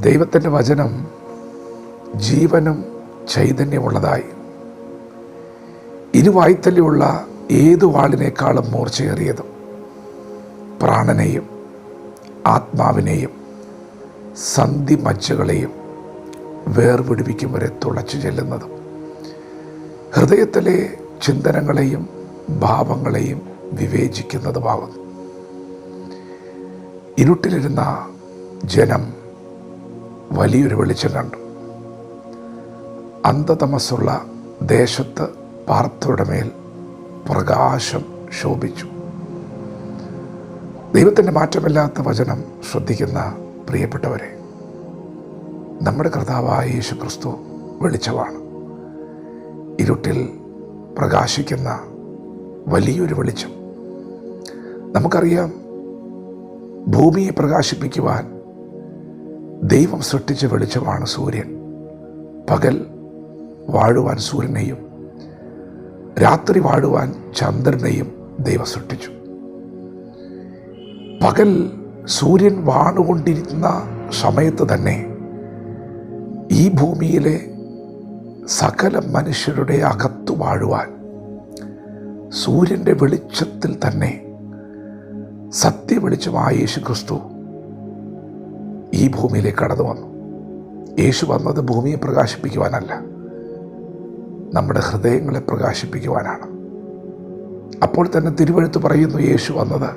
ദൈവത്തിന്റെ വചനം ജീവനും ചൈതന്യമുള്ളതായി. ഇരുവായ്ത്തല്ലുള്ള ഏതു വാളിനേക്കാളും മൂർച്ചയേറിയതും പ്രാണനെയും ആത്മാവിനെയും സന്ധി മജ്ജകളെയും വേർപിടിപ്പിക്കും വരെ തുളച്ചു ചെല്ലുന്നതും ഹൃദയത്തിലെ ചിന്തനങ്ങളെയും ഭാവങ്ങളെയും വിവേചിക്കുന്നതുമാകുന്നു. ഇരുട്ടിലിരുന്ന ജനം വലിയൊരു വെളിച്ചം കണ്ടു. അന്ധതമസ്സുള്ള ദേശത്ത് പാർത്തയുടെ മേൽ പ്രകാശം ശോഭിച്ചു. ദൈവത്തിന്റെ മാറ്റമില്ലാത്ത വചനം ശ്രദ്ധിക്കുന്ന പ്രിയപ്പെട്ടവരെ നമ്മുടെ കർത്താവായ യേശു ക്രിസ്തു വെളിച്ചമാണ്. ഇരുട്ടിൽ പ്രകാശിക്കുന്ന വലിയൊരു വെളിച്ചം. നമുക്കറിയാം ഭൂമിയെ പ്രകാശിപ്പിക്കുവാൻ ദൈവം സൃഷ്ടിച്ച വെളിച്ചമാണ് സൂര്യൻ. പകൽ വാഴുവാൻ സൂര്യനെയും രാത്രി വാഴുവാൻ ചന്ദ്രനെയും ദൈവം സൃഷ്ടിച്ചു. പകൽ സൂര്യൻ വാണുകൊണ്ടിരുന്ന സമയത്ത് തന്നെ ഈ ഭൂമിയിലെ സകല മനുഷ്യരുടെ അകത്തു വാഴുവാൻ സൂര്യന്റെ വെളിച്ചത്തിൽ തന്നെ സത്യവെളിച്ചമായ യേശു ക്രിസ്തു ഈ ഭൂമിയിലേക്ക് കടന്നു വന്നു. യേശു വന്നത് ഭൂമിയെ പ്രകാശിപ്പിക്കുവാനല്ല നമ്മുടെ ഹൃദയങ്ങളെ പ്രകാശിപ്പിക്കുവാനാണ്. അപ്പോൾ തന്നെ തിരുവഴുത്ത് പറയുന്നു യേശു വന്നത്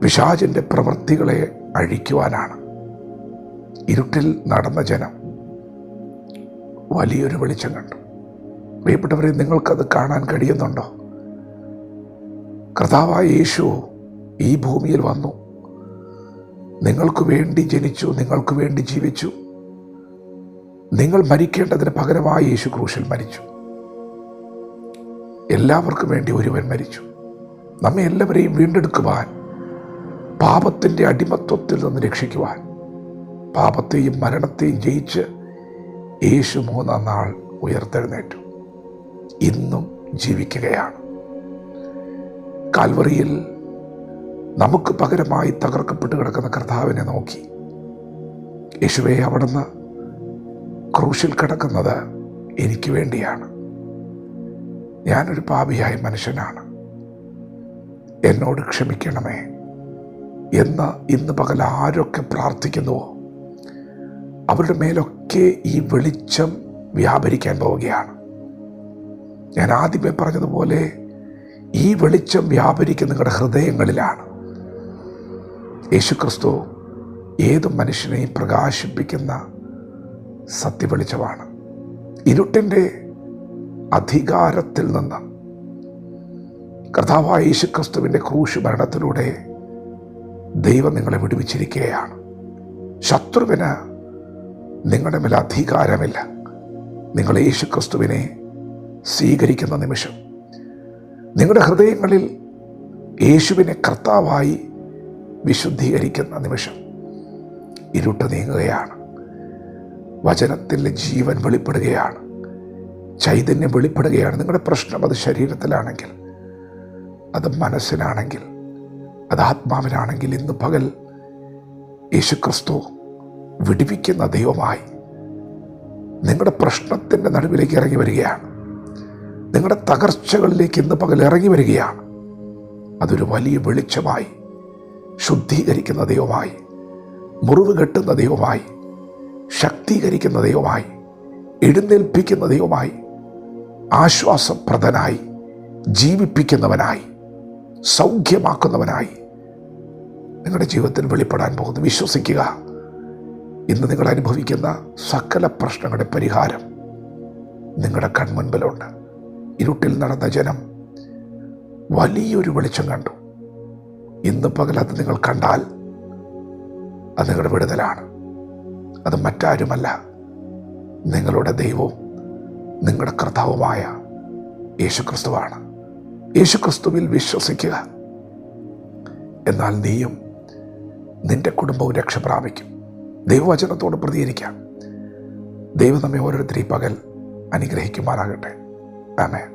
പിശാചിന്റെ പ്രവൃത്തികളെ അഴിക്കുവാനാണ്. ഇരുട്ടിൽ നടന്ന ജനം വലിയൊരു വെളിച്ചം കണ്ടു. പ്രിയപ്പെട്ടവരെ നിങ്ങൾക്കത് കാണാൻ കഴിയുന്നുണ്ടോ? കർത്താവായ യേശു ഈ ഭൂമിയിൽ വന്നു. നിങ്ങൾക്ക് വേണ്ടി ജനിച്ചു നിങ്ങൾക്ക് വേണ്ടി ജീവിച്ചു. നിങ്ങൾ മരിക്കേണ്ടതിന് പകരമായി യേശു ക്രൂശിൽ മരിച്ചു. എല്ലാവർക്കും വേണ്ടി ഒരുവൻ മരിച്ചു. നമ്മെ എല്ലാവരെയും വീണ്ടെടുക്കുവാൻ പാപത്തിന്റെ അടിമത്വത്തിൽ നിന്ന് രക്ഷിക്കുവാൻ പാപത്തെയും മരണത്തെയും ജയിച്ച് യേശു മൂന്നാം നാൾ ഉയർത്തെഴുന്നേറ്റു. ഇന്നും ജീവിക്കുകയാണ്. കാൽവറിയിൽ നമുക്ക് പകരമായി തകർക്കപ്പെട്ട് കിടക്കുന്ന കർത്താവിനെ നോക്കി. യേശുവെ അവിടുന്ന് ക്രൂശിൽ കിടക്കുന്നത് എനിക്ക് വേണ്ടിയാണ്. ഞാനൊരു പാപിയായ മനുഷ്യനാണ്. എന്നോട് ക്ഷമിക്കണമേ. എന്ന് ഇന്ന് പകൽ ആരൊക്കെ പ്രാർത്ഥിക്കുന്നുവോ അവരുടെ മേലൊക്കെ ഈ വെളിച്ചം വ്യാപരിക്കാൻ പോവുകയാണ്. ഞാൻ ആദ്യമേ പറഞ്ഞതുപോലെ ഈ വെളിച്ചം വ്യാപരിക്കുന്ന നിങ്ങളുടെ ഹൃദയങ്ങളിലാണ്. യേശുക്രിസ്തു ഏത് മനുഷ്യനെയും പ്രകാശിപ്പിക്കുന്ന സത്യവെളിച്ചമാണ്. ഇരുട്ടിന്റെ അധികാരത്തിൽ നിന്ന് കർത്താവായ യേശുക്രിസ്തുവിന്റെ ക്രൂശ് ഭരണത്തിലൂടെ ദൈവം നിങ്ങളെ വിടുവിച്ചിരിക്കുകയാണ്. ശത്രുവിന് നിങ്ങളുടെ മേൽ അധികാരമില്ല. നിങ്ങൾ യേശുക്രിസ്തുവിനെ സ്വീകരിക്കുന്ന നിമിഷം നിങ്ങളുടെ ഹൃദയങ്ങളിൽ യേശുവിനെ കർത്താവായി വിശുദ്ധീകരിക്കുന്ന നിമിഷം ഇരുട്ട് നീങ്ങുകയാണ്. വചനത്തിലെ ജീവൻ വെളിപ്പെടുകയാണ്. ചൈതന്യം വെളിപ്പെടുകയാണ്. നിങ്ങളുടെ പ്രശ്നം അത് ശരീരത്തിലാണെങ്കിൽ അത് മനസ്സിനാണെങ്കിൽ അത് ആത്മാവിനാണെങ്കിൽ ഇന്ന് പകൽ യേശുക്രിസ്തു വിടിപ്പിക്കുന്ന ദൈവമായി നിങ്ങളുടെ പ്രശ്നത്തിന്റെ നടുവിലേക്ക് ഇറങ്ങി വരികയാണ്. നിങ്ങളുടെ തകർച്ചകളിലേക്ക് ഇന്ന് പകൽ ഇറങ്ങി വരികയാണ്. അതൊരു വലിയ വെളിച്ചമായി ശുദ്ധീകരിക്കുന്ന ദൈവമായി മുറിവ് കെട്ടുന്ന ദൈവമായി ശക്തീകരിക്കുന്ന ദൈവമായി എഴുന്നേൽപ്പിക്കുന്ന ദൈവമായി ആശ്വാസപ്രദനായി ജീവിപ്പിക്കുന്നവനായി സൗഖ്യമാക്കുന്നവനായി നിങ്ങളുടെ ജീവിതത്തിൽ വെളിപ്പെടാൻ പോകുന്നു. വിശ്വസിക്കുക ഇന്ന് നിങ്ങൾ അനുഭവിക്കുന്ന സകല പ്രശ്നങ്ങളുടെ പരിഹാരം നിങ്ങളുടെ കൺമുൻപിലുണ്ട്. ഇരുട്ടിൽ നടന്ന ജനം വലിയൊരു വെളിച്ചം കണ്ടു. ഇന്ന് പകലത്ത് നിങ്ങൾ കണ്ടാൽ അത് നിങ്ങളുടെ വിടുതലാണ്. അത് മറ്റാരുമല്ല. നിങ്ങളുടെ ദൈവവും നിങ്ങളുടെ കർത്താവുമായ യേശുക്രിസ്തുവാണ്. യേശുക്രിസ്തുവിൽ വിശ്വസിക്കുക. എന്നാൽ നീയും നിന്റെ കുടുംബവും രക്ഷ പ്രാപിക്കും. ദൈവവചനത്തോട് പ്രതികരിക്കാം. ദൈവം നമ്മെ ഓരോരുത്തരെയും പകൽ അനുഗ്രഹിക്കുമാറാകട്ടെ. ആമേ